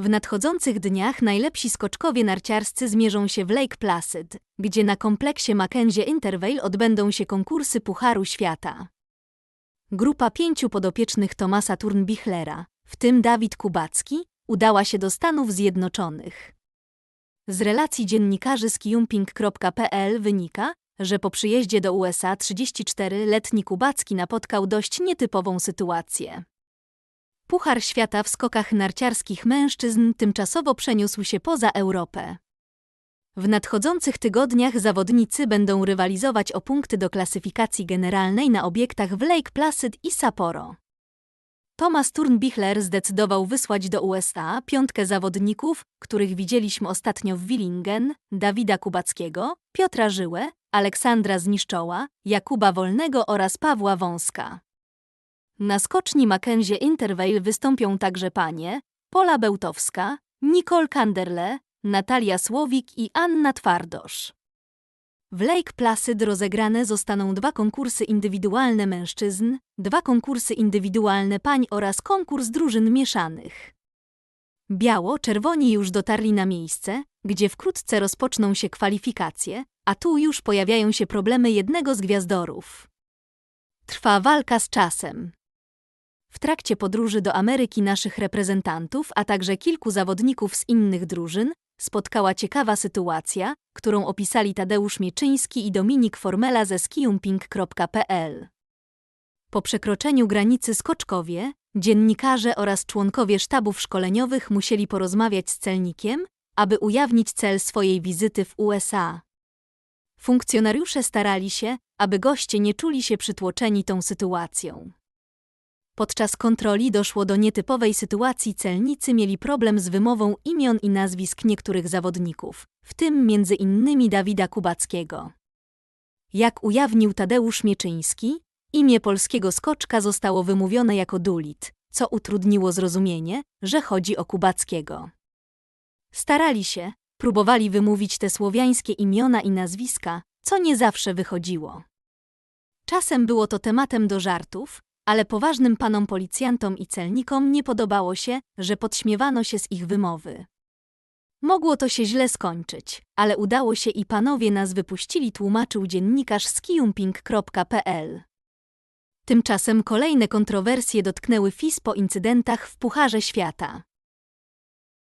W nadchodzących dniach najlepsi skoczkowie narciarscy zmierzą się w Lake Placid, gdzie na kompleksie Mackenzie Intervale odbędą się konkursy Pucharu Świata. Grupa pięciu podopiecznych Tomasa Turnbichlera, w tym Dawid Kubacki, udała się do Stanów Zjednoczonych. Z relacji dziennikarzy z kijumping.pl wynika, że po przyjeździe do USA 34-letni Kubacki napotkał dość nietypową sytuację. Puchar świata w skokach narciarskich mężczyzn tymczasowo przeniósł się poza Europę. W nadchodzących tygodniach zawodnicy będą rywalizować o punkty do klasyfikacji generalnej na obiektach w Lake Placid i Sapporo. Thomas Turnbichler zdecydował wysłać do USA piątkę zawodników, których widzieliśmy ostatnio w Willingen, Dawida Kubackiego, Piotra Żyłę, Aleksandra Zniszczoła, Jakuba Wolnego oraz Pawła Wąska. Na skoczni Mackenzie Intervale wystąpią także panie Pola Bełtowska, Nicole Kanderle, Natalia Słowik i Anna Twardosz. W Lake Placid rozegrane zostaną dwa konkursy indywidualne mężczyzn, dwa konkursy indywidualne pań oraz konkurs drużyn mieszanych. Biało-czerwoni już dotarli na miejsce, gdzie wkrótce rozpoczną się kwalifikacje, a tu już pojawiają się problemy jednego z gwiazdorów. Trwa walka z czasem. W trakcie podróży do Ameryki naszych reprezentantów, a także kilku zawodników z innych drużyn, spotkała ciekawa sytuacja, którą opisali Tadeusz Mieczyński i Dominik Formela ze skijumping.pl. Po przekroczeniu granicy Skoczkowie, dziennikarze oraz członkowie sztabów szkoleniowych musieli porozmawiać z celnikiem, aby ujawnić cel swojej wizyty w USA. Funkcjonariusze starali się, aby goście nie czuli się przytłoczeni tą sytuacją. Podczas kontroli doszło do nietypowej sytuacji. Celnicy mieli problem z wymową imion i nazwisk niektórych zawodników, w tym między innymi Dawida Kubackiego. Jak ujawnił Tadeusz Mieczyński, imię polskiego skoczka zostało wymówione jako Dulit, co utrudniło zrozumienie, że chodzi o Kubackiego. Starali się, próbowali wymówić te słowiańskie imiona i nazwiska, co nie zawsze wychodziło. Czasem było to tematem do żartów, ale poważnym panom policjantom i celnikom nie podobało się, że podśmiewano się z ich wymowy. Mogło to się źle skończyć, ale udało się i panowie nas wypuścili, tłumaczył dziennikarz z kijumping.pl. Tymczasem kolejne kontrowersje dotknęły FIS po incydentach w Pucharze Świata.